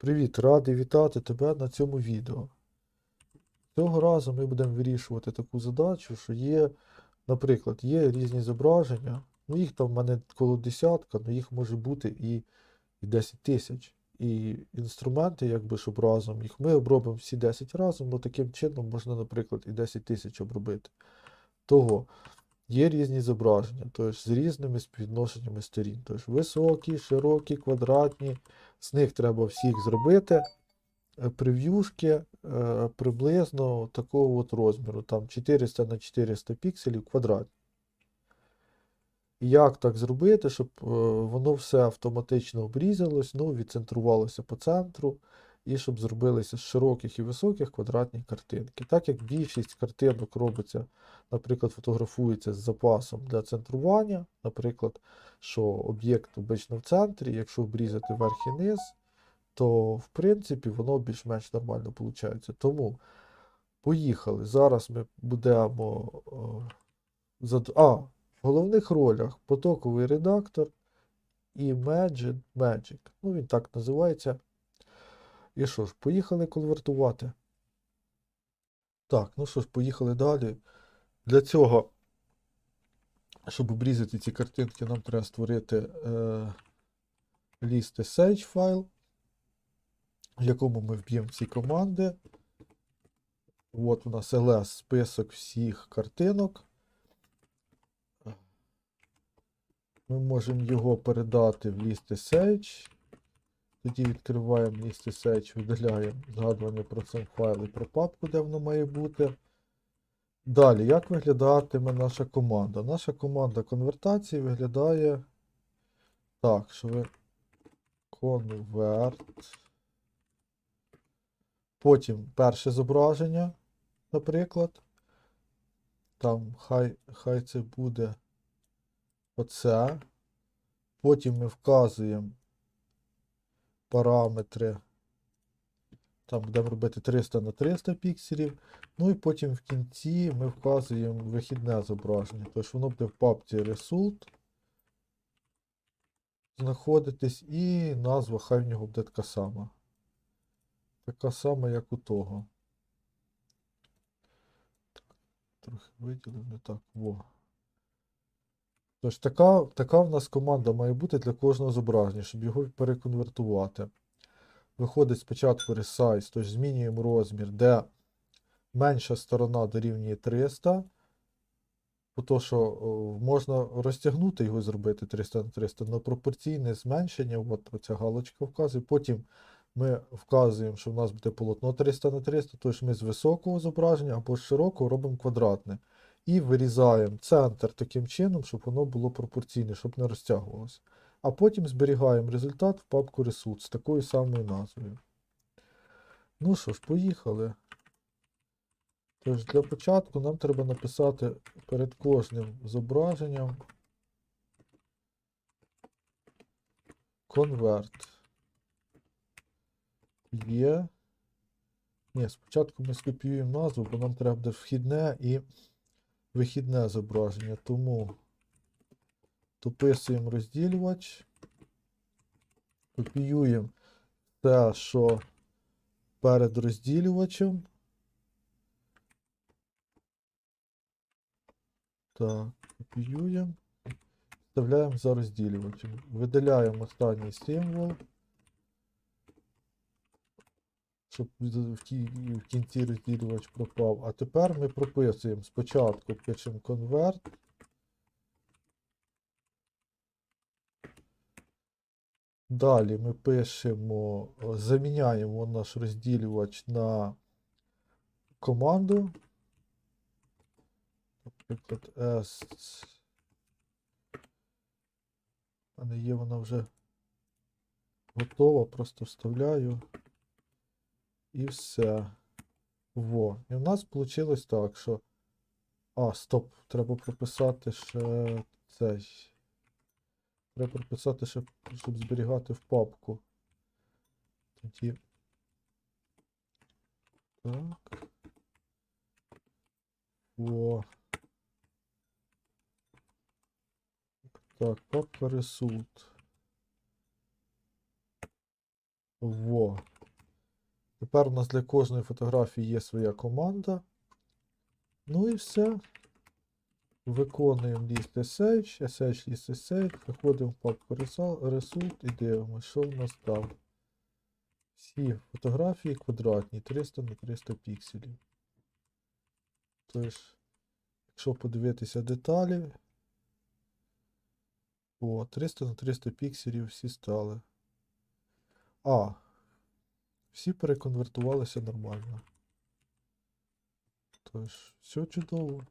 Привіт, радий вітати тебе на цьому відео. Цього разу ми будемо вирішувати таку задачу, що є, наприклад, є різні зображення. Ну, їх там в мене коло десятка, але їх може бути і, і 10 тисяч. І інструменти, якби, щоб разом їх ми обробимо всі 10 разом, але таким чином можна, наприклад, і 10 тисяч обробити. Того є різні зображення, тобто з різними співвідношеннями сторін. Тобто високі, широкі, квадратні. З них треба всіх зробити е, прев'юшки е, приблизно такого от розміру, там 400 на 400 пікселів квадрат. Як так зробити, щоб е, воно все автоматично обрізалось, ну, відцентрувалося по центру, і щоб зробилися з широких і високих квадратні картинки. Так як більшість картинок робиться, наприклад, фотографується з запасом для центрування, наприклад, що об'єкт обично в центрі, якщо обрізати верх і низ, то в принципі воно більш-менш нормально виходить. Тому поїхали. Зараз ми будемо. е, А, в головних ролях потоковий редактор і Magic Magic. Ну, він так називається. І що ж, поїхали конвертувати. Так, ну що ж, поїхали далі. Для цього, щоб обрізати ці картинки, нам треба створити е, ліст SH файл, в якому ми вб'ємо ці команди. От у нас ls список всіх картинок. Ми можемо його передати в ліст SH. Тоді відкриваємо ліст SH, видаляємо згадування про цей файл і про папку, де воно має бути. Далі, як виглядатиме наша команда? Наша команда конвертації виглядає так, що ви конверт. Потім перше зображення, наприклад. Там хай, хай це буде оце. Потім ми вказуємо параметри. Там будемо робити 300 на 300 пікселів. Ну і потім в кінці ми вказуємо вихідне зображення. Тож воно буде в папці Result знаходитись, і назва хай в нього буде така сама. Така сама, як у того. Так, трохи виділив, не так. Во. Тож така, така в нас команда має бути для кожного зображення, щоб його переконвертувати. Виходить спочатку resize, тож змінюємо розмір, де менша сторона дорівнює 300. Бо то, що можна розтягнути його зробити 300 на 300, але пропорційне зменшення, от оця галочка вказує. Потім ми вказуємо, що в нас буде полотно 300 на 300, тож ми з високого зображення або з широкого робимо квадратне. І вирізаємо центр таким чином, щоб воно було пропорційне, щоб не розтягувалося. А потім зберігаємо результат в папку Result з такою самою назвою. Ну що ж, поїхали. Тож для початку нам треба написати перед кожним зображенням конверт. Є. Ні, спочатку ми скопіюємо назву, бо нам треба буде вхідне і вихідне зображення. Тому дописуємо розділювач. Копіюємо те, що перед розділювачем. Так, копіюємо. Вставляємо за розділювачем. Видаляємо останній символ. Щоб в кінці розділювач пропав. А тепер ми прописуємо спочатку пишемо конверт. Далі ми пишемо, заміняємо наш розділювач на команду. Наприклад, S. У мене є вона вже готова, просто вставляю. І все. Во. І в нас вийшло так, що. А, стоп, треба прописати ще цей. Треба прописати, ще, щоб зберігати в папку. Тоді. Так. Во. Так, папка Result. Во. Тепер у нас для кожної фотографії є своя команда. Ну і все. Виконуємо list SH, SH list SH, заходимо в папку Result і дивимося, що в нас там. Всі фотографії квадратні, 300 на 300 пікселів. Тож, якщо подивитися деталі, о, 300 на 300 пікселів всі стали. А, всі переконвертувалися нормально. Тож, все чудово.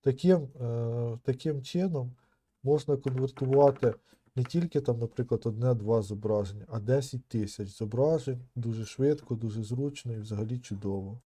Таким, е, таким чином можна конвертувати не тільки там, наприклад, одне-два зображення, а 10 тисяч зображень дуже швидко, дуже зручно і взагалі чудово.